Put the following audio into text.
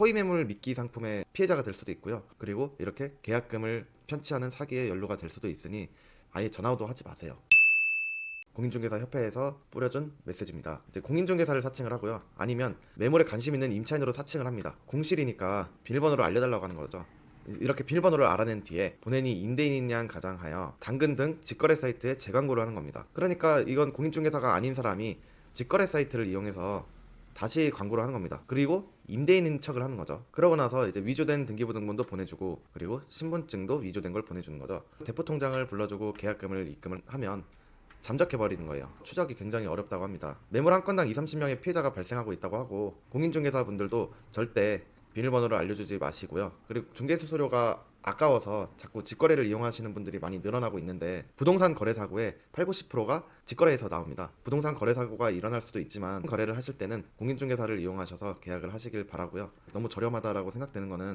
허위 매물 미끼 상품의 피해자가 될 수도 있고요. 그리고 이렇게 계약금을 편취하는 사기의 연루가 될 수도 있으니 아예 전화도 하지 마세요. 공인중개사 협회에서 뿌려준 메시지입니다. 이제 공인중개사를 사칭을 하고요. 아니면 매물에 관심 있는 임차인으로 사칭을 합니다. 공실이니까 비밀번호를 알려달라고 하는 거죠. 이렇게 비밀번호를 알아낸 뒤에 본인이 임대인인 양 가장하여 당근 등 직거래 사이트에 재광고를 하는 겁니다. 그러니까 이건 공인중개사가 아닌 사람이 직거래 사이트를 이용해서 다시 광고를 하는 겁니다. 그리고 임대인인 척을 하는 거죠. 그러고 나서 이제 위조된 등기부등본도 보내주고 그리고 신분증도 위조된 걸 보내주는 거죠. 대포 통장을 불러주고 계약금을 입금을 하면 잠적해 버리는 거예요. 추적이 굉장히 어렵다고 합니다. 매물 한 건당 2, 30명의 피해자가 발생하고 있다고 하고 공인중개사분들도 절대 비밀번호를 알려주지 마시고요. 그리고 중개수 수료가 아까워서 자꾸 직거래를 이용하시는 분들이 많이 늘어나고 있는데 부동산 거래 사고의 8, 90%가 직거래에서 나옵니다. 부동산 거래 사고가 일어날 수도 있지만 거래를 하실 때는 공인중개사를 이용하셔서 계약을 하시길 바라고요. 너무 저렴하다라고 생각되는 거는